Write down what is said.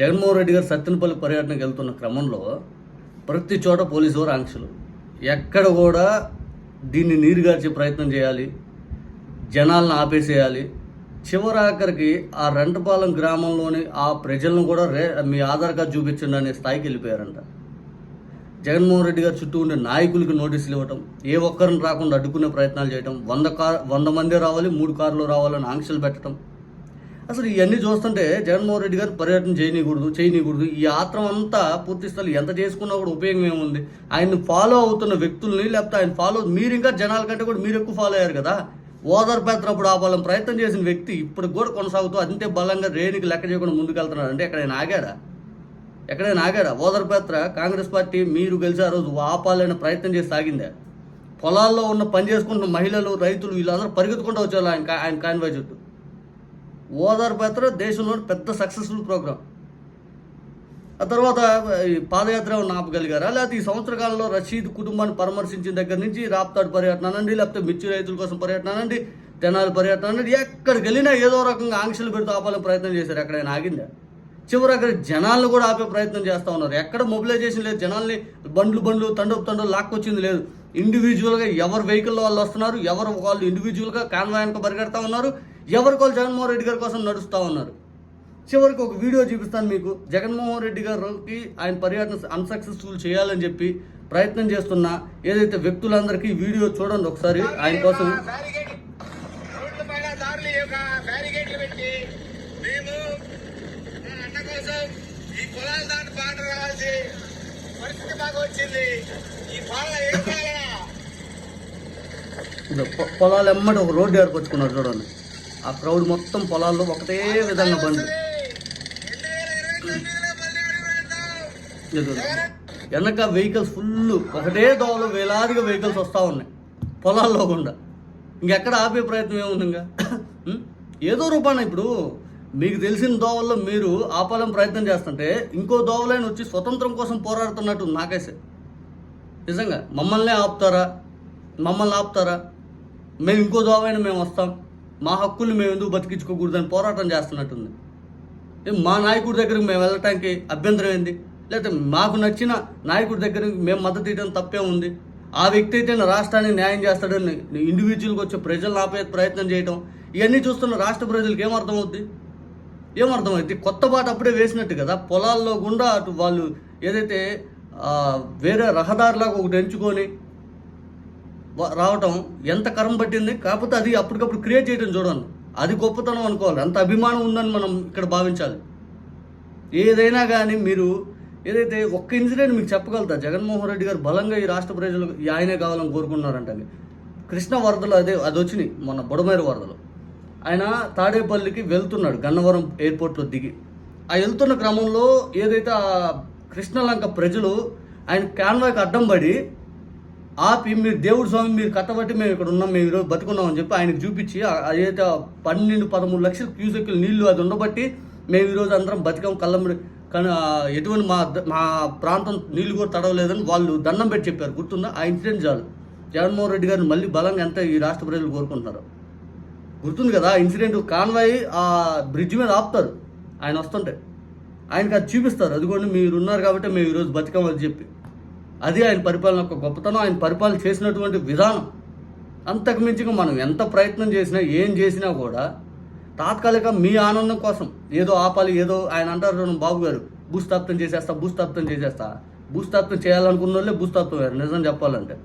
జగన్మోహన్ రెడ్డి గారు సత్తెనపల్లి పర్యటనకు వెళ్తున్న క్రమంలో ప్రతి చోట పోలీసు వారు ఆంక్షలు ఎక్కడ కూడా దీన్ని నీరుగార్చే ప్రయత్నం చేయాలి జనాలను ఆపేసేయాలి. చివరాఖరికి ఆ రెంటపాలెం గ్రామంలోని ఆ ప్రజలను కూడా రే మీ ఆధార్ కార్డు చూపించండి అనే స్థాయికి వెళ్ళిపోయారంట. జగన్మోహన్ రెడ్డి గారు చుట్టూ ఉండే నాయకులకి నోటీసులు ఇవ్వటం ఏ ఒక్కరిని రాకుండా అడ్డుకునే ప్రయత్నాలు చేయటం వంద కార్ వంద మందే రావాలి మూడు కార్లు రావాలని ఆంక్షలు పెట్టడం అసలు ఇవన్నీ చూస్తుంటే జగన్మోహన్ రెడ్డి గారు పర్యటన చేయనీయకూడదు చేయనీయకూడదు. ఈ ఆత్రం అంతా పూర్తి స్థాయి ఎంత చేసుకున్నా కూడా ఉపయోగం ఏముంది? ఆయన ఫాలో అవుతున్న వ్యక్తుల్ని లేకపోతే ఆయన ఫాలో మీరు ఇంకా జనాల కంటే కూడా మీరు ఎక్కువ ఫాలో అయ్యారు కదా? ఓదర్ పేత్రప్పుడు ఆపాలని ప్రయత్నం చేసిన వ్యక్తి ఇప్పుడు కూడా కొనసాగుతూ అంతే బలంగా రేణికి లెక్క చేయకుండా ముందుకెళ్తున్నాడు. అంటే ఎక్కడైనా ఆగాడా? ఎక్కడైనా ఆగాడా? ఓదార్పేత్ర కాంగ్రెస్ పార్టీ మీరు గెలిచి ఆ రోజు ఆపాలని ప్రయత్నం చేసి సాగిందే? పొలాల్లో ఉన్న పని చేసుకుంటున్న మహిళలు రైతులు వీళ్ళందరూ పరిగెత్తుకుంటూ వచ్చారు ఆయన ఆయన కాన్వాయ్ చుట్టూ. ఓదార్ పాత్ర దేశంలో పెద్ద సక్సెస్ఫుల్ ప్రోగ్రామ్ ఆ తర్వాత ఈ పాదయాత్ర ఆపగలిగారా? లేకపోతే ఈ సంవత్సర కాలంలో రషీద్ కుటుంబాన్ని పరామర్శించిన దగ్గర నుంచి రాప్తాడు పర్యటన అనండి లేకపోతే మిర్చి రైతుల కోసం పర్యటన అనండి తెనాలి పర్యటన అనండి ఎక్కడికి వెళ్ళినా ఏదో రకంగా ఆంక్షలు పెడుతూ ఆపాలని ప్రయత్నం చేశారు. ఎక్కడైనా ఆగిందా? చివరి అక్కడ జనాలను కూడా ఆపే ప్రయత్నం చేస్తూ ఉన్నారు. ఎక్కడ మొబిలైజేషన్ లేదు. జనాల్ని బండ్లు బండ్లు తండపు తండ్రులు లాక్కొచ్చింది లేదు. ఇండివిజువల్గా ఎవరు వెహికల్లో వాళ్ళు వస్తున్నారు ఎవరు వాళ్ళు ఇండివిజువల్గా కాన్వాయానికి పరిగెడతా ఉన్నారు. ఎవరికోలు జగన్మోహన్ రెడ్డి గారి కోసం నడుస్తూ ఉన్నారు. చివరికి ఒక వీడియో చూపిస్తాను మీకు. జగన్మోహన్ రెడ్డి గారికి ఆయన పర్యటన అన్సక్సెస్ఫుల్ చేయాలని చెప్పి ప్రయత్నం చేస్తున్న ఏదైతే వ్యక్తులందరికీ వీడియో చూడండి ఒకసారి. ఆయన కోసం ఈ పొలాల దాటి పాట రావాల్సి పరిస్థితి వచ్చింది ఈ పాలన పొలాలు ఎమ్మటి ఒక రోడ్డు ఏర్పరచుకున్నారు చూడండి. ఆ క్రౌడ్ మొత్తం పొలాల్లో ఒకటే విధంగా బండి వెనక వెహికల్స్ ఫుల్ ఒకటే దోవలో వేలాదిగా వెహికల్స్ వస్తూ ఉన్నాయి. పొలాల్లో కూడా. ఇంకెక్కడ ఆపే ప్రయత్నం ఏముంది ఇంకా? ఏదో రూపాన ఇప్పుడు మీకు తెలిసిన దోవల్లో మీరు ఆపాలని ప్రయత్నం చేస్తుంటే ఇంకో దోవలైన వచ్చి స్వతంత్రం కోసం పోరాడుతున్నట్టు ఉంది నాకైతే. నిజంగా. మమ్మల్నే ఆపుతారా? మమ్మల్ని ఆపుతారా? మేము ఇంకో దోవైన మేము వస్తాం. మా హక్కుల్ని మేము ఎందుకు బతికించుకోకూడదని పోరాటం చేస్తున్నట్టుంది. మా నాయకుడి దగ్గరికి మేము వెళ్ళటానికి అభ్యంతరం ఏంది? లేకపోతే మాకు నచ్చిన నాయకుడి దగ్గరికి మేము మద్దతు ఇవ్వడం తప్పే ఉంది. ఆ వ్యక్తి అయితే నా రాష్ట్రానికి న్యాయం చేస్తాడని ఇండివిజువల్గా వచ్చే ప్రజలను ఆపే ప్రయత్నం చేయటం ఇవన్నీ చూస్తున్న రాష్ట్ర ప్రజలకు ఏమర్థమవుద్ది ఏమర్థమవుద్ది కొత్త బాట అప్పుడే వేసినట్టు కదా? పొలాల్లో గుండా అటు వాళ్ళు ఏదైతే వేరే రహదారిలాగా ఒకటి ఎంచుకొని రావటం ఎంత కరం పట్టింది? కాకపోతే అది అప్పటికప్పుడు క్రియేట్ చేయడం చూడండి. అది గొప్పతనం అనుకోవాలి. అంత అభిమానం ఉందని మనం ఇక్కడ భావించాలి. ఏదైనా కానీ మీరు ఏదైతే ఒక్క ఇన్సిడెంట్ మీకు చెప్పగలుగుతా జగన్మోహన్ రెడ్డి గారు బలంగా ఈ రాష్ట్ర ప్రజలు ఆయనే కావాలని కోరుకున్నారంట కృష్ణ వరదలు అదే అది వచ్చినాయి మొన్న బుడమేరు వరదలు. ఆయన తాడేపల్లికి వెళ్తున్నాడు గన్నవరం ఎయిర్పోర్ట్లో దిగి. ఆ వెళ్తున్న క్రమంలో ఏదైతే ఆ కృష్ణలంక ప్రజలు ఆయన కాన్వాయ్కి అడ్డం పడి ఆపి మీరు దేవుడు స్వామి మీరు కట్టబట్టి మేము ఇక్కడ ఉన్నాం మేము ఈరోజు బతుకున్నాం అని చెప్పి ఆయనకు చూపించి అదైతే పన్నెండు పదమూడు లక్షల క్యూసెక్కులు నీళ్ళు అది ఉండబట్టి మేము ఈరోజు అందరం బతికాం కళ్ళమ్మడి కానీ ఎటువంటి మా మా ప్రాంతం నీళ్ళు కూడా తడవలేదని వాళ్ళు దండం పెట్టి చెప్పారు. గుర్తుందా? ఆ ఇన్సిడెంట్ చాలు. జగన్మోహన్ రెడ్డి గారిని మళ్ళీ బలంగా ఎంత ఈ రాష్ట్ర ప్రజలు కోరుకుంటున్నారు. గుర్తుంది కదా ఇన్సిడెంట్ కాన్వాయ్ ఆ బ్రిడ్జ్ మీద ఆపుతారు. ఆయన వస్తుంటే. ఆయనకి అది చూపిస్తారు. అదిగోండి మీరు ఉన్నారు కాబట్టి మేము ఈరోజు బతికామని చెప్పి. అది ఆయన పరిపాలన యొక్క గొప్పతనం. ఆయన పరిపాలన చేసినటువంటి విధానం. అంతకు మించిగా మనం ఎంత ప్రయత్నం చేసినా ఏం చేసినా కూడా తాత్కాలిక మీ ఆనందం కోసం ఏదో ఆపాలి ఏదో ఆయన అంటారు బాబు గారు భూస్థాపితం చేసేస్తా భూస్థాపితం చేసేస్తా. భూస్థాపితం చేయాలనుకున్న వాళ్ళే భూస్థాపితం అయ్యారు నిజం చెప్పాలంటే.